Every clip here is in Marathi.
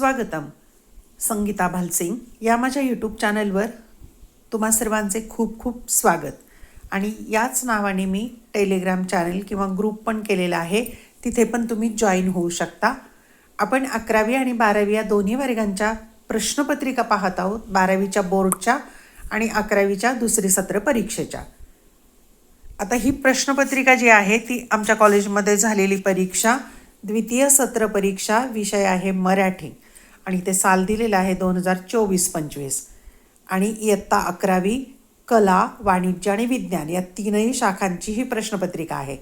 सुस्वागतम संगीता भालसिंग या माझ्या यूट्यूब चॅनलवर तुम्हा सर्वांचे खूप खूप स्वागत. आणि याच नावाने मी टेलिग्राम चॅनल किंवा ग्रुप पण केलेला आहे. तिथे पण तुम्ही जॉईन होऊ शकता. आपण अकरावी आणि बारावी या दोन्ही वर्गांच्या प्रश्नपत्रिका पाहत आहोत. बारावीच्या बोर्डच्या आणि अकरावीच्या दुसरी सत्र परीक्षेच्या. आता ही प्रश्नपत्रिका जी आहे ती आमच्या कॉलेजमध्ये झालेली परीक्षा. द्वितीय सत्र परीक्षा. विषय आहे मराठी. आणि ते साल दिलेलं आहे दोन हजार चोवीस पंचवीस. आणि इयत्ता अकरावी कला वाणिज्य आणि विज्ञान या तीनही शाखांची ही प्रश्नपत्रिका आहे.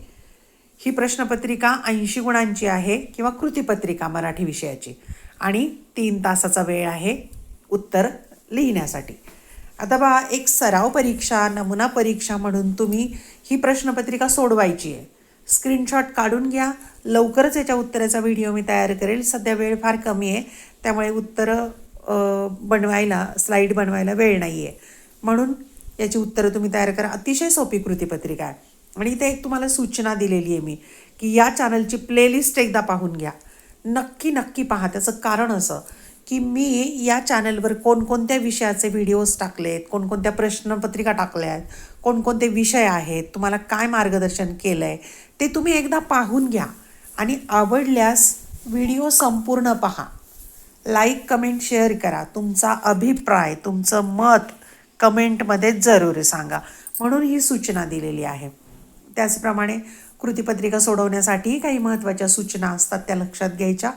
ही प्रश्नपत्रिका ऐंशी गुणांची आहे किंवा कृतीपत्रिका मराठी विषयाची. आणि तीन तासाचा वेळ आहे उत्तर लिहिण्यासाठी. आता बा एक सराव परीक्षा नमुना परीक्षा म्हणून तुम्ही ही प्रश्नपत्रिका सोडवायची आहे. स्क्रीनशॉट काढून घ्या. लवकरच याच्या उत्तराचा व्हिडिओ मी तयार करेल. सध्या वेळ फार कमी आहे. त्यामुळे उत्तरं बनवायला स्लाईड बनवायला वेळ नाही आहे म्हणून याची उत्तरं तुम्ही तयार करा. अतिशय सोपी कृतीपत्रिका आहे. आणि इथे एक तुम्हाला सूचना दिलेली आहे मी की या चॅनलची प्लेलिस्ट एकदा पाहून घ्या. नक्की नक्की पहा. त्याचं कारण असं की मी या चॅनलवर कोणकोणत्या विषयाचे व्हिडिओज टाकले आहेत कोणकोणत्या प्रश्नपत्रिका टाकल्या आहेत कोणकोणते विषय आहेत तुम्हाला काय मार्गदर्शन केलं आहे ते तुम्ही एकदा पाहून घ्या. आणि आवडल्यास व्हिडिओ संपूर्ण पहा. लाईक कमेंट शेअर करा. तुमचा अभिप्राय तुमचं मत कमेंटमध्ये जरूर सांगा. म्हणून ही सूचना दिलेली आहे. त्याचप्रमाणे कृतीपत्रिका सोडवण्यासाठी काही महत्त्वाच्या सूचना असतात त्या लक्षात घ्यायच्या.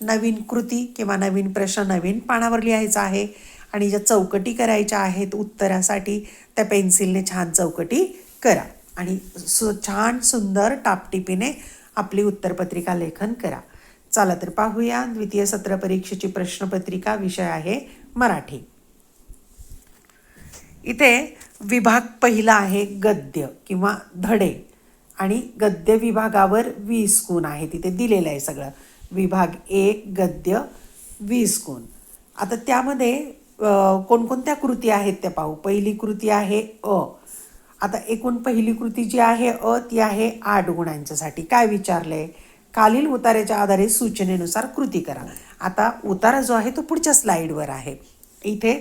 नवीन कृती किंवा नवीन प्रश्न नवीन पानावर लिहायचा आहे आणि ज्या चौकटी करायच्या आहेत उत्तरासाठी त्या पेन्सिलने छान चौकटी करा आणि सु छान सुंदर टापटिपीने आपली उत्तरपत्रिका लेखन करा. चला तर पाहूया. द्वितीय सत्र परीक्षेची प्रश्नपत्रिका विषय आहे मराठी. इथे विभाग पहिला आहे गद्य किंवा धडे आणि गद्य विभागावर वीस गुण आहे तिथे दिलेलं आहे सगळं. विभाग एक गद्य वीस गुण. आता त्यामध्ये कोणकोणत्या कृती आहेत त्या पाहू. पहिली कृती आहे अ. आता एकूण पहिली कृती जी आहे अ ती आहे आठ गुणांच्यासाठी. काय विचारलं आहे खालील उताराच्या आधारे सूचनेनुसार कृती करा. आता उतारा जो आहे तो पुढच्या स्लाईडवर आहे. इथे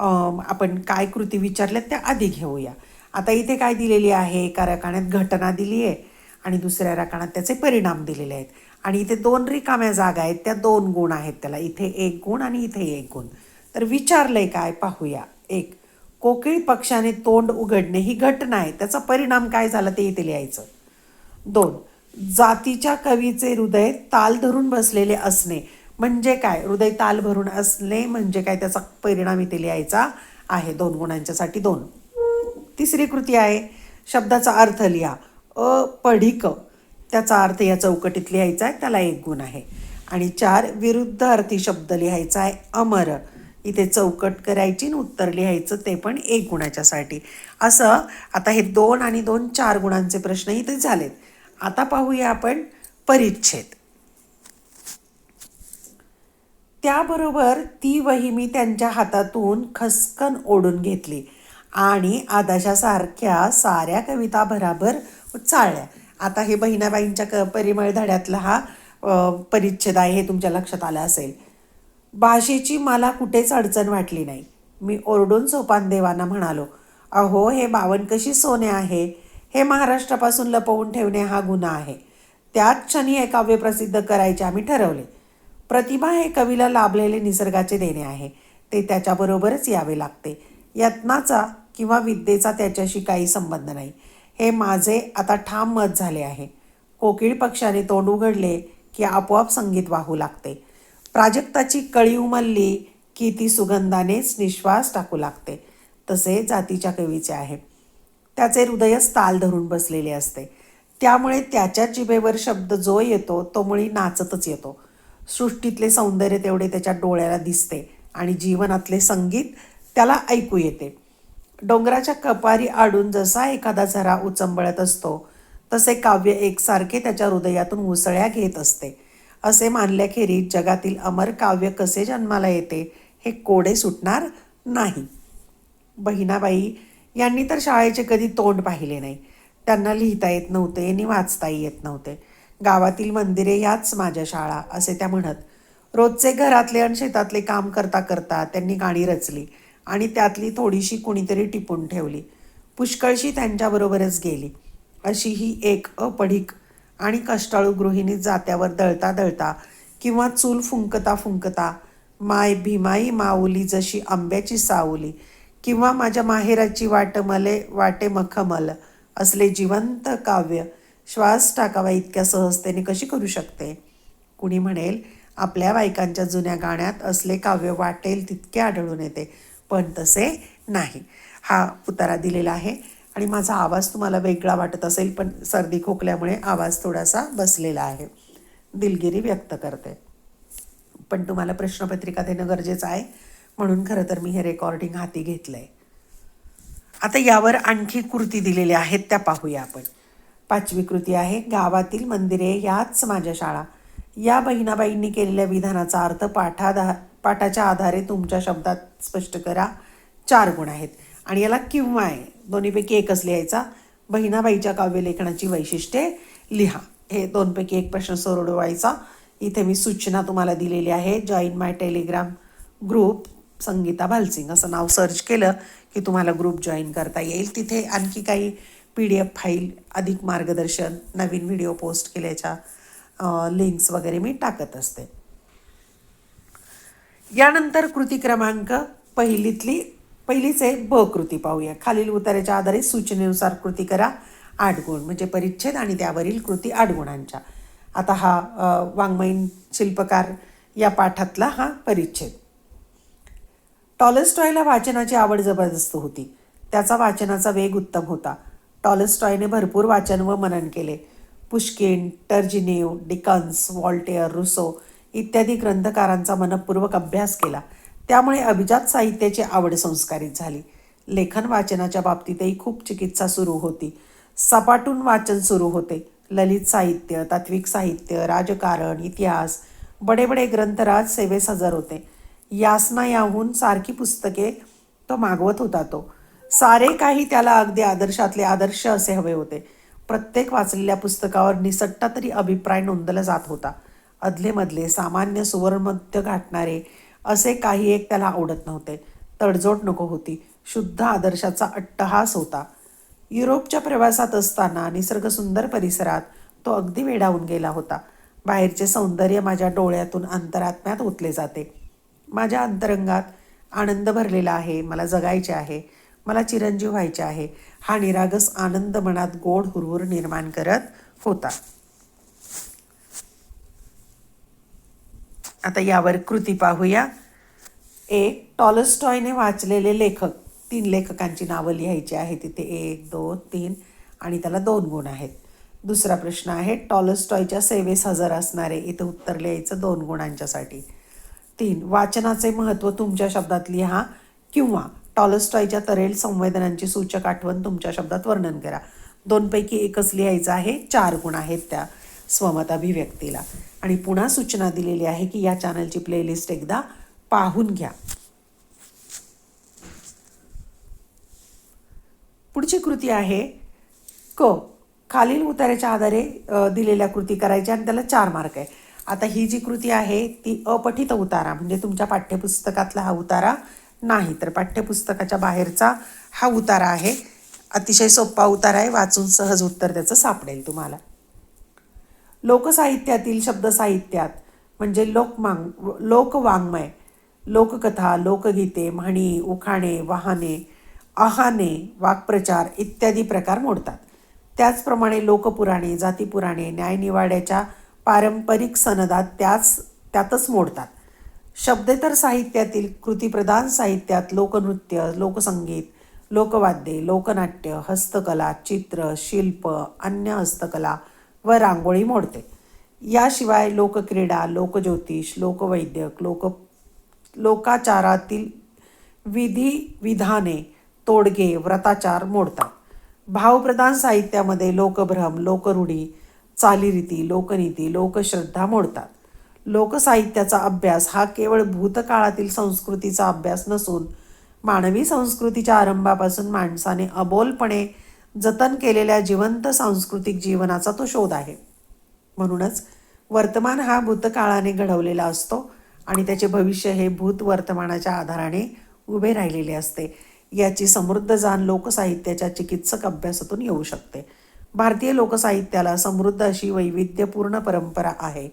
आपण काय कृती विचारल्यात त्या आधी घेऊया. आता इथे काय दिलेली आहे? एका रकाण्यात घटना दिली आहे आणि दुसऱ्या रकाणात त्याचे परिणाम दिलेले आहेत. आणि इथे दोन रिकाम्या जागा आहेत त्या दोन गुण आहेत त्याला. इथे एक गुण आणि इथे एक गुण. तर विचारलंय काय? पाहूया. एक कोकिळ पक्षाने तोंड उघडणे ही घटना आहे. त्याचा परिणाम काय झाला ते इथे लिहायचं. दोन जातीच्या कवीचे हृदय ताल धरून बसलेले असणे म्हणजे काय? हृदय ताल भरून असणे म्हणजे काय? त्याचा परिणाम इथे लिहायचा आहे. दोन गुणांच्यासाठी दोन. तिसरी कृती आहे. शब्दाचा अर्थ लिहा. अपढिक. त्याचा अर्थ या चौकटीत लिहायचा आहे. त्याला एक गुण आहे. आणि चार विरुद्ध अर्थी शब्द लिहायचा आहे. अमर. इथे चौकट करायची आणि उत्तर लिहायचं ते पण एक गुणाच्यासाठी. असं आता हे दोन आणि दोन चार गुणांचे प्रश्न इथे झालेत. आता पाहूया आपण परिच्छेद. त्याबरोबर ती वही मी त्यांच्या हातातून खसकन ओढून घेतली आणि आदाशासारख्या साऱ्या कविता भराभर चाळल्या. आता हे बहिणाबाईंच्या क परिमळ धड्यातला हा परिच्छेद आहे हे तुमच्या लक्षात आलं असेल. भाषेची मला कुठेच अडचण वाटली नाही. मी ओरडून सोपान देवांना म्हणालो अहो हे बावन कशी सोने आहे. हे महाराष्ट्रापासून लपवून ठेवणे हा गुन्हा आहे. त्याच क्षणी हे काव्य प्रसिद्ध करायचे आम्ही ठरवले. प्रतिभा हे कवीला लाभलेले निसर्गाचे देणे आहे. ते त्याच्याबरोबरच यावे लागते. यत्नाचा किंवा विद्येचा त्याच्याशी काही संबंध नाही. हे माझे आता ठाम मत झाले आहे. कोकिळ पक्षाने तोंड उघडले की आपोआप संगीत वाहू लागते. प्राजक्ताची कळी उमलली की ती सुगंधानेच निश्वास टाकू लागते. तसे जातीच्या कवीचे आहे. त्याचे हृदयच ताल धरून बसलेले असते. त्यामुळे त्याच्या जिभेवर शब्द जो येतो तो मुळी नाचतच येतो. सृष्टीतले सौंदर्य तेवढे त्याच्या डोळ्याला दिसते आणि जीवनातले संगीत त्याला ऐकू येते. डोंगराच्या कपारी आडून जसा एखादा झरा उचंबळत असतो तसे काव्य एकसारखे त्याच्या हृदयातून उसळ्या घेत असते. असे मानल्याखेरीज जगातील अमर काव्य कसे जन्माला येते हे कोडे सुटणार नाही. बहिणाबाई यांनी तर शाळेचे कधी तोंड पाहिले नाही. त्यांना लिहिता येत नव्हते आणि वाचताही येत नव्हते. गावातील मंदिरे याच माझ्या शाळा असे त्या म्हणत. रोजचे घरातले आणि शेतातले काम करता करता त्यांनी गाणी रचली आणि त्यातली थोडीशी कुणीतरी टिपून ठेवली. पुष्कळशी त्यांच्याबरोबरच गेली. अशी ही एक अपढीक आणि कष्टाळू गृहिणी जात्यावर दळता दळता किंवा चूल फुंकता फुंकता माय भीमाई माऊली जशी आंब्याची सावली किंवा माझ्या माहेराची वाट मले वाटे मखमल असले जिवंत काव्य श्वास टाकावा इतक्या सहजतेने कशी करू शकते? कुणी म्हणेल आपल्या बायकांच्या जुन्या गाण्यात असले काव्य वाटेल तितके आढळून येते पण तसे नाही. हा उतारा दिलेला आहे आणि माझा आवाज तुम्हाला वेगळा वाटत असेल पण सर्दी खोकल्यामुळे आवाज थोडासा बसलेला आहे. दिलगिरी व्यक्त करते. पण तुम्हाला प्रश्नपत्रिका देणं गरजेचं आहे. म्हणून खरं तर मी हे रेकॉर्डिंग हाती घेतलं आहे आता यावर आणखी कृती दिलेल्या आहेत त्या पाहूया आपण. पाचवी कृती आहे गावातील मंदिरे याच माझ्या शाळा. या बहिणाबाईंनी केलेल्या विधानाचा अर्थ पाठाधा पाठाच्या आधारे तुमच्या शब्दात स्पष्ट करा. चार गुण आहेत. आणि याला किंवा आहे. दोन्हीपैकी एकच लिहायचा. बहिणाबाईच्या काव्यलेखनाची वैशिष्ट्ये लिहा. हे दोनपैकी एक प्रश्न सोडवायचा. इथे मी सूचना तुम्हाला दिलेली आहे. Join my Telegram group Sangeeta Bhalsing असं नाव सर्च केलं की तुम्हाला ग्रुप जॉईन करता येईल. तिथे आणखी काही पी डी एफ फाईल अधिक मार्गदर्शन नवीन व्हिडिओ पोस्ट केल्याच्या लिंक्स वगैरे मी टाकत असते. यानंतर कृती क्रमांक पहिलीतली पहिलीच आहे ब कृती पाहूया. खालील उतार्याच्या आधारे सूचनेनुसार कृती करा आठ गुण म्हणजे परिच्छेद आणि त्यावरील कृती आठ गुणांच्या आता हा वाङ्मयीन शिल्पकार या पाठातला हा परिच्छेद. टॉलस्टॉयला वाचनाची आवड जबरदस्त होती. त्याचा वाचनाचा वेग उत्तम होता. टॉलस्टॉयने भरपूर वाचन व मनन केले. Pushkin Turgenev Dickens Voltaire Rousseau इत्यादी ग्रंथकारांचा मनपूर्वक अभ्यास केला. त्यामुळे अभिजात साहित्याची आवड संस्कारित झाली. लेखन वाचनाच्या बाबतीतही खूप चिकित्सा सुरू होती. सपाटून वाचन सुरू होते. ललित साहित्य तात्विक साहित्य राजकारण इतिहास बडे बडे ग्रंथराज सेवेस हजर होते. यासना याहून सारखी पुस्तके तो मागवत होता तो. सारे काही त्याला अगदी आदर्शातले आदर्श असे हवे होते. प्रत्येक वाचलेल्या पुस्तकावर निसट्टा तरी अभिप्राय नोंदला जात होता. अधलेमधले सामान्य सुवर्णमध्य गाठणारे असे काही एक त्याला आवडत नव्हते. तडजोड नको होती. शुद्ध आदर्शाचा अट्टहास होता. युरोपच्या प्रवासात असताना निसर्ग सुंदर परिसरात तो अगदी वेडावून गेला होता. बाहेरचे सौंदर्य माझ्या डोळ्यातून अंतरात्म्यात ओतले जाते. माझ्या अंतरंगात आनंद भरलेला आहे मला जगायचे आहे मला चिरंजीव व्हायचे आहे. हा निरागस आनंद मनात गोड हुरहुर निर्माण करत होता. आता यावर कृती पाहूया. एक टॉलस्टॉयने वाचलेले लेखक. तीन लेखकांची नावं लिहायची आहे तिथे एक दोन तीन आणि त्याला दोन गुण आहेत. दुसरा प्रश्न आहे टॉलस्टॉयच्या सेवेस हजर असणारे इथं उत्तर लिहायचं दोन गुणांच्यासाठी. तीन वाचनाचे महत्त्व तुमच्या शब्दात लिहा किंवा टॉलस्टॉयच्या तरेल संवेदनांची सूचक आठवण तुमच्या शब्दात वर्णन करा. दोनपैकी एकच लिहायचं आहे चार गुण आहेत त्या स्वमत अभिव्यक्तीला. आणि पुन्हा सूचना दिलेली आहे की या चॅनलची प्लेलिस्ट एकदा पाहून घ्या. पुढची कृती आहे क खालील उताराच्या आधारे दिलेल्या कृती करायच्या आणि त्याला चार मार्क आहे. आता ही जी कृती आहे ती अपठित उतारा म्हणजे तुमच्या पाठ्यपुस्तकातला हा उतारा नाही तर पाठ्यपुस्तकाच्या बाहेरचा हा उतारा आहे. अतिशय सोपा उतारा आहे वाचून सहज उत्तर त्याचं सापडेल तुम्हाला. लोकसाहित्यातील शब्दसाहित्यात म्हणजे लोकमांग लोकवाङ्मय लोककथा लोकगीते म्हणी उखाणे वाहने आहाने वाक्प्रचार इत्यादी प्रकार मोडतात. त्याचप्रमाणे लोकपुराणे जातीपुराणे न्यायनिवाड्याच्या पारंपरिक सनदात त्याच त्यातच मोडतात. शब्देतर साहित्यातील कृतीप्रधान साहित्यात लोकनृत्य लोकसंगीत लोकवाद्ये लोकनाट्य हस्तकला चित्र शिल्प अन्य हस्तकला व रांगोळी मोडते. याशिवाय लोकक्रीडा लोकज्योतिष लोकवैद्यक लोक लोकाचारातील विधी विधाने तोडगे व्रताचार मोडतात. भावप्रधान साहित्यामध्ये लोकभ्रम लोकरूढी चालीरीती लोकनीती लोकश्रद्धा मोडतात. लोकसाहित्याचा अभ्यास हा केवळ भूतकाळातील संस्कृतीचा अभ्यास नसून मानवी संस्कृतीच्या आरंभापासून माणसाने अबोलपणे जतन केलेल्या जिवंत सांस्कृतिक जीवनाचा तो शोध आहे. म्हणूनच वर्तमान हा भूतकाळाने घडवलेला असतो आणि त्याचे भविष्य हे भूत वर्तमानाच्या आधाराने उभे राहिलेले असते. याची समृद्ध जाण लोकसाहित्याच्या चिकित्सक अभ्यासातून येऊ शकते. भारतीय लोकसाहित्याला समृद्ध अशी वैविध्यपूर्ण परंपरा आहे.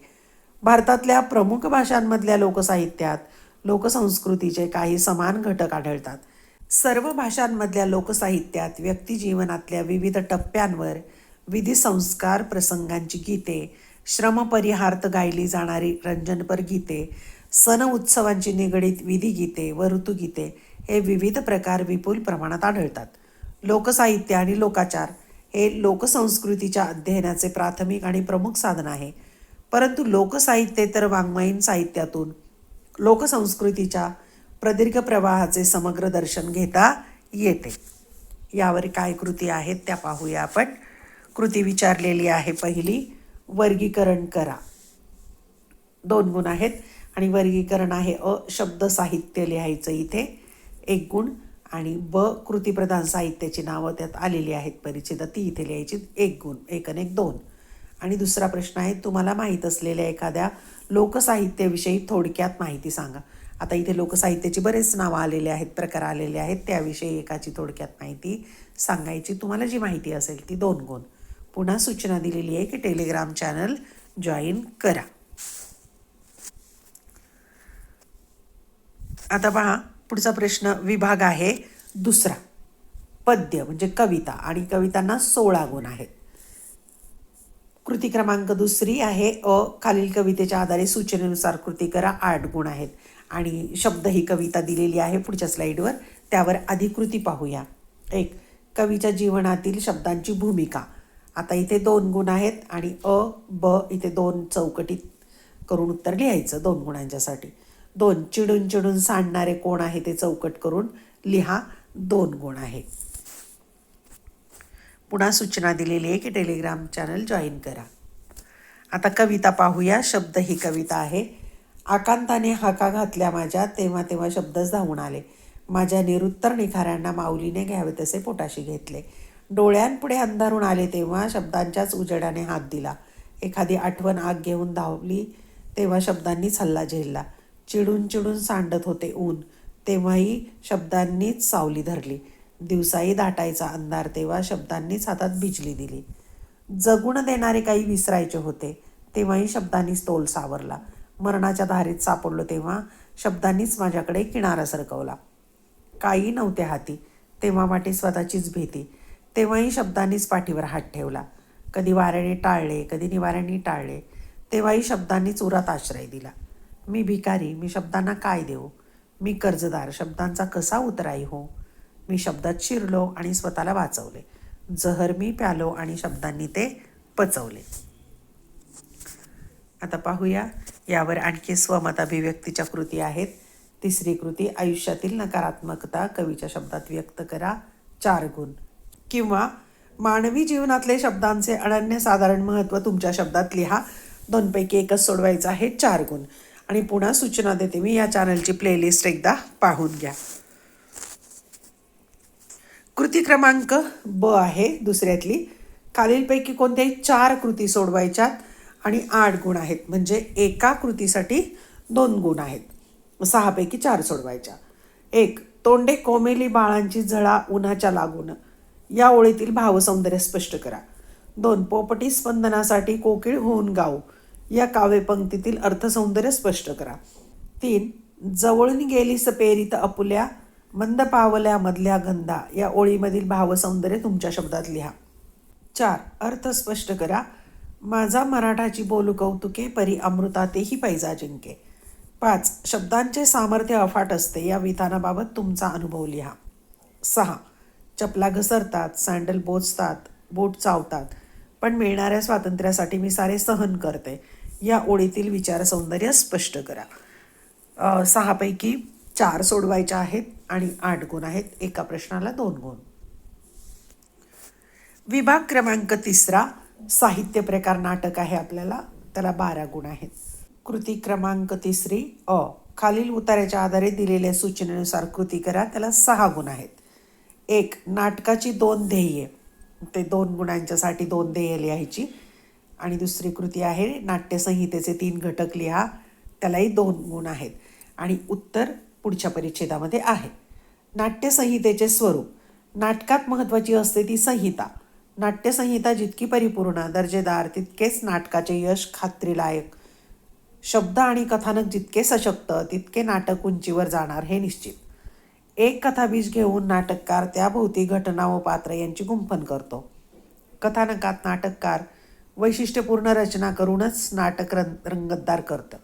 भारतातल्या प्रमुख भाषांमधल्या लोकसाहित्यात लोकसंस्कृतीचे काही समान घटक आढळतात. सर्व भाषांमधल्या लोकसाहित्यात व्यक्तिजीवनातल्या विविध टप्प्यांवर विधी संस्कार प्रसंगांची गीते श्रमपरिहार्थ गायली जाणारी रंजनपर गीते सण उत्सवांची निगडीत विधी गीते व ऋतुगीते हे विविध प्रकार विपुल प्रमाणात आढळतात. लोकसाहित्य आणि लोकाचार हे लोकसंस्कृतीच्या अध्ययनाचे प्राथमिक आणि प्रमुख साधन आहे. परंतु लोकसाहित्य तर वाङ्मयीन साहित्यातून. लोकसंस्कृतीच्या प्रदीर्घ प्रवाहाचे समग्र दर्शन घेता येते. यावर काय कृती आहेत त्या पाहूया आपण. कृती विचारलेली आहे पहिली वर्गीकरण करा. दोन गुण आहेत आणि वर्गीकरण आहे अ शब्द साहित्य लिहायचं इथे. एक गुण आणि ब कृतीप्रधान साहित्याची नावं त्यात आलेली आहेत. परिचित ती इथे लिहायची एक गुण एक आणि एक दोन. आणि दुसरा प्रश्न आहे तुम्हाला माहीत असलेल्या एखाद्या लोकसाहित्याविषयी थोडक्यात माहिती सांगा. आता इथे लोकसाहित्याची बरेच नावं आलेले आहेत प्रकार आलेले आहेत. त्याविषयी एकाची थोडक्यात माहिती सांगायची. तुम्हाला जी माहिती असेल ती दोन गुण. पुन्हा सूचना दिलेली आहे की टेलिग्राम चॅनल जॉईन करा. आता पहा पुढचा प्रश्न विभाग आहे. दुसरा पद्य म्हणजे कविता आणि कवितांना सोळा गुण आहेत. कृती क्रमांक दुसरी आहे अ खालील कवितेच्या आधारे सूचनेनुसार कृती करा आठ गुण आहेत. आणि शब्द ही कविता दिलेली आहे पुढच्या स्लाईडवर त्यावर अधिकृती पाहूया. एक कवीच्या जीवनातील शब्दांची भूमिका. आता इथे दोन गुण आहेत आणि अ ब इथे दोन चौकटीत करून उत्तर लिहायचं दोन गुणांच्यासाठी. दोन चिडून चिडून सांडणारे कोण आहे ते चौकट करून लिहा दोन गुण आहे. पुन्हा सूचना दिलेली आहे की टेलिग्राम चॅनल जॉईन करा. आता कविता पाहूया. शब्द ही कविता आहे. आकांताने हाका घातल्या माझ्या तेव्हा तेव्हा शब्दच धावून आले. माझ्या निरुत्तर निखाऱ्यांना माऊलीने घ्यावे तसे पोटाशी घेतले. डोळ्यांपुढे अंधारून आले तेव्हा शब्दांच्याच उजेडाने हात दिला. एखादी आठवण आग घेऊन धावली तेव्हा शब्दांनीच हल्ला झेलला. चिडून चिडून सांडत होते ऊन. तेव्हाही शब्दांनीच सावली धरली. दिवसाही दाटायचा अंधार तेव्हा शब्दांनीच हातात बिजली दिली. जगून देणारे काही विसरायचे होते तेव्हाही शब्दांनीच तोल सावरला. मरणाच्या धारेत सापडलो तेव्हा शब्दांनीच माझ्याकडे किनारा सरकवला. काही नव्हते हाती तेव्हा वाटे स्वतःचीच भीती. तेव्हाही शब्दांनीच पाठीवर हात ठेवला. कधी वाऱ्याने टाळले कधी निवाऱ्याने टाळले तेव्हाही शब्दांनीच उरात आश्रय दिला. मी भिकारी मी शब्दांना काय देऊ? मी कर्जदार शब्दांचा कसा उतराई हो? मी शब्दात शिरलो आणि स्वतःला वाचवले. जहर मी प्यालो आणि शब्दांनी ते पचवले. आता पाहूया यावर आणखी स्वमत अभिव्यक्तीच्या कृती आहेत. तिसरी कृती आयुष्यातील नकारात्मकता कवीच्या शब्दात व्यक्त करा. चार गुण. किंवा मानवी जीवनातले शब्दांचे अनन्यसाधारण महत्त्व तुमच्या शब्दात लिहा. दोनपैकी एकच सोडवायचं आहे चार गुण. आणि पुन्हा सूचना देते मी या चॅनलची प्लेलिस्ट एकदा पाहून घ्या. कृती क्रमांक ब आहे दुसऱ्यातली. खालीलपैकी कोणत्याही चार कृती सोडवायच्यात आणि आठ गुण आहेत. म्हणजे एका कृतीसाठी दोन गुण आहेत. सहापैकी चार सोडवायच्या. एक तोंडे कोमेली बाळांची झळा उन्हाच्या लागून. या ओळीतील भावसौंदर्य स्पष्ट करा. दोन पोपटी स्पंदनासाठी कोकिळ होऊन गाऊ. या काव्यपंक्तीतील अर्थसौंदर्य स्पष्ट करा. तीन जवळून गेली सपेरीत अपुल्या मंद पावल्या मधल्या गंधा या ओळीमधील भावसौंदर्य तुमच्या शब्दात लिहा. चार अर्थ स्पष्ट करा. माझा मराठाची बोलू कौतुके परी अमृतातेही पैजा जिंके. पाच शब्दांचे सामर्थ्य अफाट असते या विधानाबाबत तुमचा अनुभव लिहा. सहा चपला घसरतात सँडल बोचतात बोट चावतात पण मिळणाऱ्या स्वातंत्र्यासाठी मी सारे सहन करते. या ओळीतील विचार सौंदर्य स्पष्ट करा. सहापैकी चार सोडवायच्या आहेत आणि आठ गुण आहेत. एका प्रश्नाला दोन गुण. विभाग क्रमांक तिसरा साहित्य प्रकार नाटक आहे आपल्याला. त्याला बारा गुण आहेत. कृती क्रमांक तिसरी अ खालील उतार्याच्या आधारे दिलेल्या सूचनेनुसार कृती करा. त्याला सहा गुण आहेत. एक नाटकाची दोन ध्येये. ते दोन गुणांच्यासाठी दोन ध्येय लिहायची. आणि दुसरी कृती आहे नाट्यसंहितेचे तीन घटक लिहा. त्यालाही दोन गुण आहेत. आणि उत्तर पुढच्या परिच्छेदामध्ये आहे. नाट्यसंहितेचे स्वरूप. नाटकात महत्त्वाची असते ती संहिता. नाट्यसंहिता जितकी परिपूर्ण दर्जेदार तितकेच नाटकाचे यश खात्रीलायक. शब्द आणि कथानक जितके सशक्त तितके नाटक उंचीवर जाणार हे निश्चित. एक कथाबीज घेऊन नाटककार त्याभोवती घटना व पात्र यांची गुंफण करतो. कथानकात नाटककार वैशिष्ट्यपूर्ण रचना करूनच नाटक रंग रंगतदार करतं.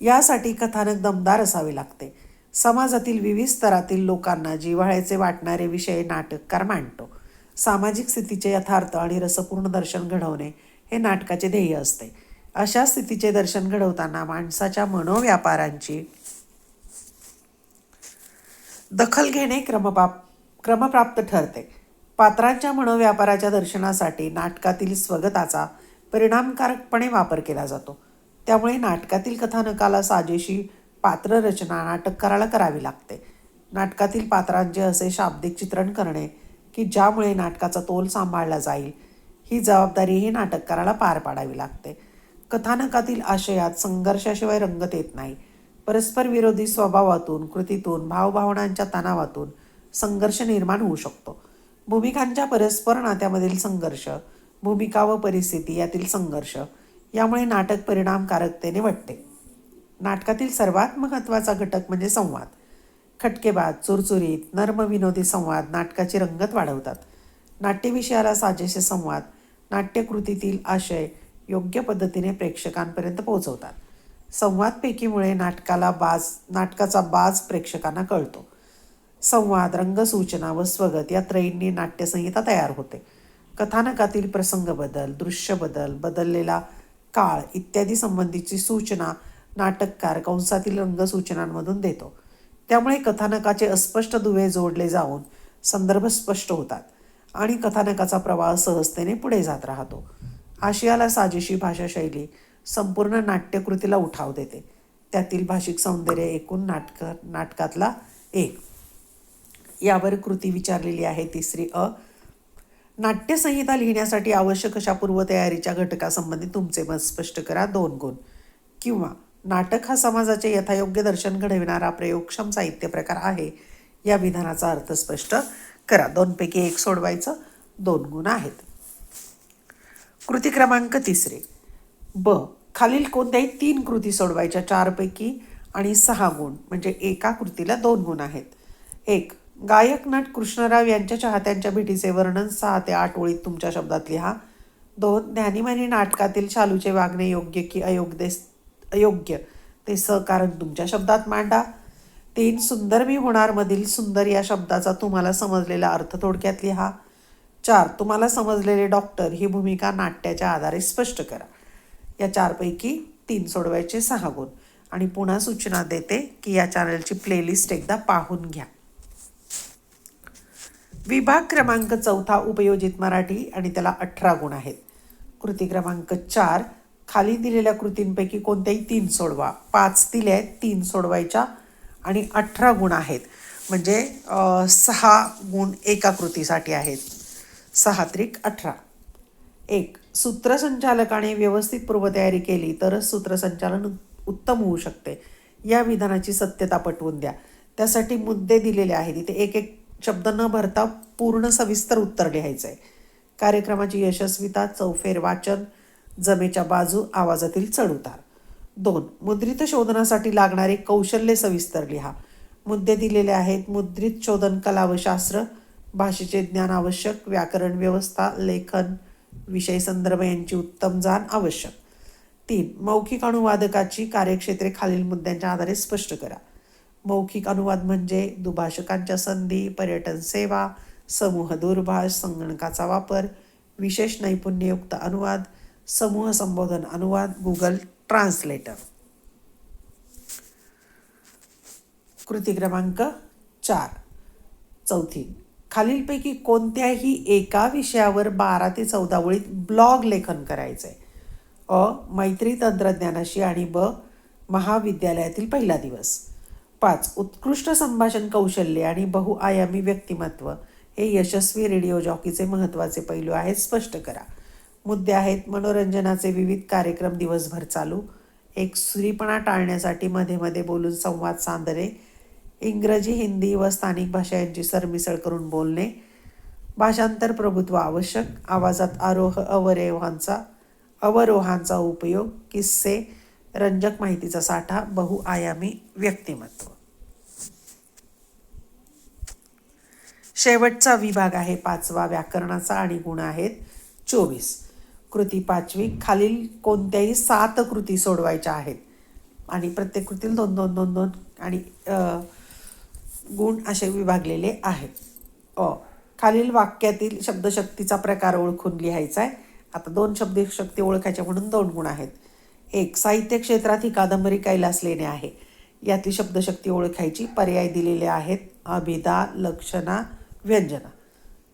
यासाठी कथानक दमदार असावे लागते. समाजातील विविध स्तरातील लोकांना जिव्हाळ्याचे वाटणारे विषय नाटककार मांडतो. सामाजिक स्थितीचे यथार्थ आणि रसपूर्ण दर्शन घडवणे हे नाटकाचे ध्येय असते. अशा स्थितीचे दर्शन घडवताना माणसाच्या मनोव्यापारांची दखल घेणे क्रमपाप क्रमप्राप्त ठरते. पात्रांच्या मनोव्यापाराच्या दर्शनासाठी नाटकातील स्वगताचा परिणामकारकपणे वापर केला जातो. त्यामुळे नाटकातील कथानकाला साजेशी पात्ररचना नाटककाराला करावी लागते. नाटकातील पात्रांचे असे शाब्दिक चित्रण करणे की ज्यामुळे नाटकाचा तोल सांभाळला जाईल ही जबाबदारीही नाटककाराला पार पाडावी लागते. कथानकातील आशयात संघर्षाशिवाय रंगत येत नाही. परस्पर विरोधी स्वभावातून कृतीतून भावभावनांच्या तणावातून संघर्ष निर्माण होऊ शकतो. भूमिकांच्या परस्पर नात्यामधील संघर्ष भूमिका व परिस्थिती यातील संघर्ष यामुळे नाटक परिणामकारकतेने वाटते. नाटकातील सर्वात महत्त्वाचा घटक म्हणजे संवाद. खटकेबाज चुरचुरीत नर्म विनोदी संवाद नाटकाची रंगत वाढवतात. नाट्यविषयाला साजेसे संवाद नाट्यकृतीतील आशय योग्य पद्धतीने प्रेक्षकांपर्यंत पोहोचवतात. संवादपैकीमुळे नाटकाला बाज नाटकाचा बाज प्रेक्षकांना कळतो. संवाद रंगसूचना व स्वगत या त्रयींनी नाट्यसंहिता तयार होते. कथानकातील प्रसंग बदल दृश्य बदल बदललेला काळ इत्यादी संबंधीची सूचना नाटककार कंसातील रंगसूचनांमधून देतो. त्यामुळे कथानकाचे अस्पष्ट दुवे जोडले जाऊन संदर्भ स्पष्ट होतात आणि कथानकाचा प्रवाह सहजतेने पुढे जात राहतो. आशियाला साजेशी भाषाशैली संपूर्ण नाट्यकृतीला उठाव देते. त्यातील भाषिक सौंदर्य एकूण नाटक नाटकातला एक. यावर कृती विचारलेली आहे तिसरी अ. नाट्यसंहिता लिहिण्यासाठी आवश्यक अशा पूर्वतयारीच्या घटकासंबंधी तुमचे मत स्पष्ट करा. दोन गुण. किंवा नाटक हा समाजाचे यथायोग्य दर्शन घडविणारा प्रयोगक्षम साहित्य प्रकार आहे. या विधानाचा अर्थ स्पष्ट करा. दोनपैकी एक सोडवायचं दोन गुण आहेत. कृती क्रमांक तिसरे. ब. खालील कोणत्याही तीन कृती सोडवायच्या चारपैकी आणि सहा गुण म्हणजे एका कृतीला दोन गुण आहेत. एक गायक नट कृष्णराव यांच्या चाहत्यांच्या भेटीचे वर्णन सहा ते आठ ओळीत तुमच्या शब्दात लिहा. दोन ज्ञानीमानी नाटकातील शालूचे वागणे योग्य की अयोग्य अयोग्य ते सकारण तुमच्या शब्दात मांडा. तीन सुंदर मी होणारमधील सुंदर या शब्दाचा तुम्हाला समजलेला अर्थ थोडक्यात लिहा. चार तुम्हाला समजलेले डॉक्टर ही भूमिका नाट्याच्या आधारे स्पष्ट करा. या चारपैकी तीन सोडवायचे सहा गुण. आणि पुन्हा सूचना देते की या चॅनलची प्लेलिस्ट एकदा पाहून घ्या. विभाग क्रमांक चौथा उपयोजित मराठी आणि त्याला अठरा गुण आहेत. कृती क्रमांक चार खाली दिलेल्या कृतींपैकी कोणत्याही तीन सोडवा. पाच दिल्या आहेत तीन सोडवायच्या आणि अठरा गुण आहेत. म्हणजे सहा गुण एका कृतीसाठी आहेत. सहा त्रिक अठरा. एक सूत्रसंचालकाने व्यवस्थित पूर्वतयारी केली तरच सूत्रसंचालन उत्तम होऊ शकते. या विधानाची सत्यता पटवून द्या. त्यासाठी मुद्दे दिलेले आहेत. इथे एक एक शब्द न भरता पूर्ण सविस्तर उत्तर लिहायचं आहे कार्यक्रमाची यशस्विता चौफेर वाचन जमेच्या बाजू आवाजातील चढउतार. दोन मुद्रित शोधनासाठी लागणारे कौशल्य सविस्तर लिहा. मुद्दे दिलेले आहेत मुद्रित शोधन कला व शास्त्र भाषेचे ज्ञान आवश्यक व्याकरण व्यवस्था लेखन विषय संदर्भ यांची उत्तम जाण आवश्यक. तीन मौखिक अनुवादकाची कार्यक्षेत्रे खालील मुद्द्यांच्या आधारे स्पष्ट करा. मौखिक अनुवाद म्हणजे दुभाषकांच्या संधी पर्यटन सेवा समूह दूरभाष संगणकाचा वापर विशेष नैपुण्ययुक्त अनुवाद समूह संबोधन अनुवाद गुगल ट्रान्सलेटर कृती क्रमांक चार. चौथी. खालीलपैकी कोणत्याही एका विषयावर बारा ते चौदा ओळीत ब्लॉग लेखन करायचं. आहे अ. मैत्री तंत्रज्ञानाशी आणि ब. महाविद्यालयातील पहिला दिवस. पाच. उत्कृष्ट संभाषण कौशल्य आणि बहुआयामी व्यक्तिमत्व हे यशस्वी रेडिओ जॉकीचे महत्त्वाचे पैलू आहेत स्पष्ट करा. मुद्दे आहेत मनोरंजनाचे विविध कार्यक्रम दिवसभर चालू. एक सुरीपणा टाळण्यासाठी मध्ये मध्ये बोलून संवाद साधणे. इंग्रजी हिंदी व स्थानिक भाषा यांची सरमिसळ करून बोलणे. भाषांतर प्रभुत्व आवश्यक. आवाजात आरोह अवरेवांचा अवरोहांचा उपयोग किस्से रंजक माहितीचा साठा बहुआयामी व्यक्तिमत्व. शेवटचा विभाग आहे पाचवा व्याकरणाचा आणि गुण आहेत चोवीस. कृती पाचवी खालील कोणत्याही सात कृती सोडवायच्या आहेत. आणि प्रत्येक कृतीला दोन दोन दोन दोन आणि गुण असे विभागलेले आहेत. अ खालील वाक्यातील शब्दशक्तीचा प्रकार ओळखून लिहायचा आहे आता दोन शब्दशक्ती ओळखायच्या म्हणून दोन गुण आहेत. एक साहित्य क्षेत्रात ही कादंबरी कैलास लेणे आहे. यातली शब्दशक्ती ओळखायची पर्याय दिलेले आहेत. अभिदा लक्षणा व्यंजना.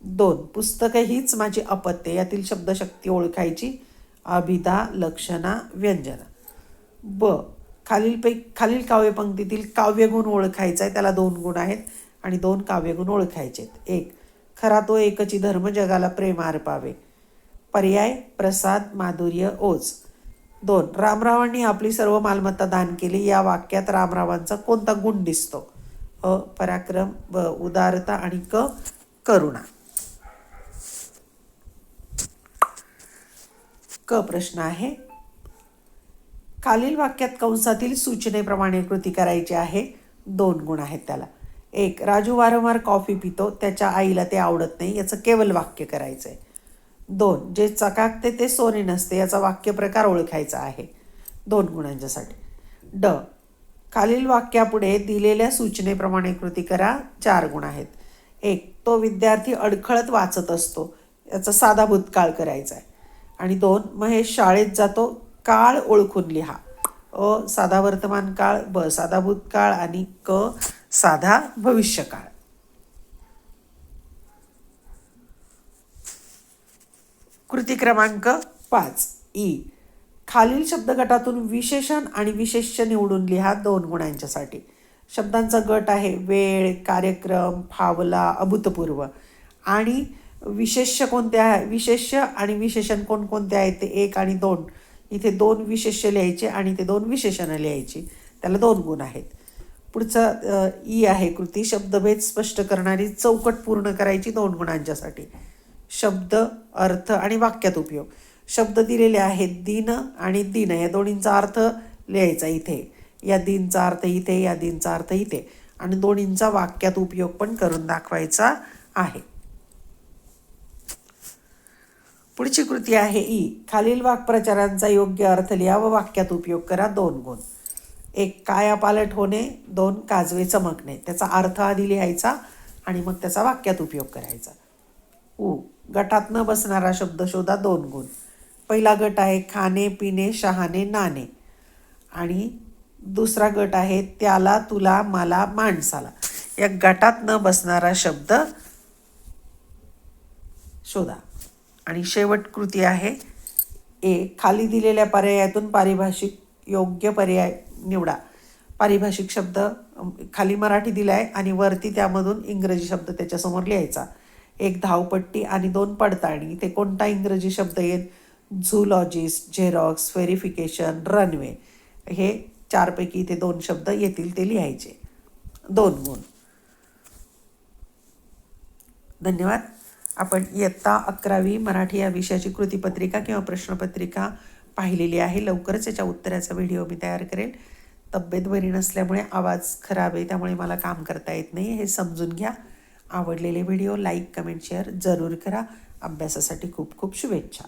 दोन पुस्तकं हीच माझी अपत्ये यातील शब्दशक्ती ओळखायची. अभिधा लक्षणा व्यंजना. ब खालीलपैकी खालील काव्यपंक्तीतील काव्यगुण ओळखायचा आहे त्याला दोन गुण आहेत आणि दोन काव्यगुण ओळखायचे आहेत. एक खरा तो एकची धर्म जगाला प्रेम अर्पावे पर्याय प्रसाद माधुर्य ओज दोन रामरावांनी आपली सर्व मालमत्ता दान केली या वाक्यात रामरावांचा कोणता गुण दिसतो? अ पराक्रम ब उदारता आणि क करुणा. क प्रश्न आहे. खालील वाक्यात कंसातील सूचनेप्रमाणे कृती करायची आहे. दोन गुण आहेत त्याला. एक राजू वारंवार कॉफी पितो. त्याच्या आईला ते आवडत नाही. याचं केवळ वाक्य करायचं आहे दोन जे चकाकते ते सोने नसते. याचा वाक्यप्रकार ओळखायचा आहे. दोन गुणांच्यासाठी. ड खालील वाक्यापुढे दिलेल्या सूचनेप्रमाणे कृती करा. चार गुण आहेत. एक तो विद्यार्थी अडखळत वाचत असतो. याचा साधा भूतकाळ करायचा आहे. आणि दोन महेश शाळेत जातो. काळ ओळखून लिहा. अ साधा वर्तमान काळ ब साधा भूतकाळ आणि क साधा भविष्यकाळ. कृती क्रमांक पाच. ई खालील शब्दगटातून विशेषण आणि विशेष्य निवडून लिहा दोन गुणांच्यासाठी. शब्दांचा गट आहे वेळ कार्यक्रम फावला अभूतपूर्व. आणि विशेष्य कोणते आहे? विशेष्य आणि विशेषण कोणकोणते आहेत? ते एक आणि दोन. इथे दोन विशेष्य लिहायचे आणि ते दोन विशेषणं लिहायची. त्याला दोन गुण आहेत. पुढचं ई आहे कृती. शब्दभेद स्पष्ट करणारी चौकट पूर्ण करायची दोन गुणांच्यासाठी. शब्द अर्थ आणि वाक्यात उपयोग. शब्द दिलेले आहेत दिन आणि दिन. या दोन्हींचा अर्थ लिहायचा इथे. या दिनचा अर्थ इथे या दिनचा अर्थ इथे. आणि दोन्हींचा वाक्यात उपयोग पण करून दाखवायचा आहे. पुढची कृती आहे ई. खालील वाक्प्रचारांचा योग्य अर्थ लिहा व वाक्यात उपयोग करा दोन गुण. एक कायापालट होणे. दोन काजवे चमकणे. त्याचा अर्थ आधी लिहायचा आणि मग त्याचा वाक्यात उपयोग करायचा. उ गटात न बसणारा शब्द शोधा दोन गुण. पहिला गट आहे खाणे पिणे शहाणे नाणे. आणि दुसरा गट आहे त्याला तुला मला माणसाला. या गटात न बसणारा शब्द शोधा. आणि शेवट कृती आहे ए खाली दिलेल्या पर्यायातून पारिभाषिक योग्य पर्याय निवडा. पारिभाषिक शब्द खाली मराठी दिला आहे आणि वरती त्यामधून इंग्रजी शब्द त्याच्यासमोर लिहायचा. एक धावपट्टी आणि दोन पडताळणी. ते कोणता इंग्रजी शब्द येईल? झूलॉजिस्ट झेरॉक्स व्हेरिफिकेशन रनवे हे चारपैकी इथे दोन शब्द येतील ते लिहायचे. दोन गुण. धन्यवाद. आपण इयत्ता अकरावी मराठी या विषयाची कृतीपत्रिका किंवा प्रश्नपत्रिका पाहिलेली आहे. लवकरच याच्या उत्तराचा व्हिडिओ मी तयार करेल. तब्येत बरी नसल्यामुळे आवाज खराब आहे त्यामुळे मला काम करता येत नाही. हे समजून घ्या. आवडलेले व्हिडिओ लाईक कमेंट शेअर जरूर करा. अभ्यासासाठी खूप खूप शुभेच्छा.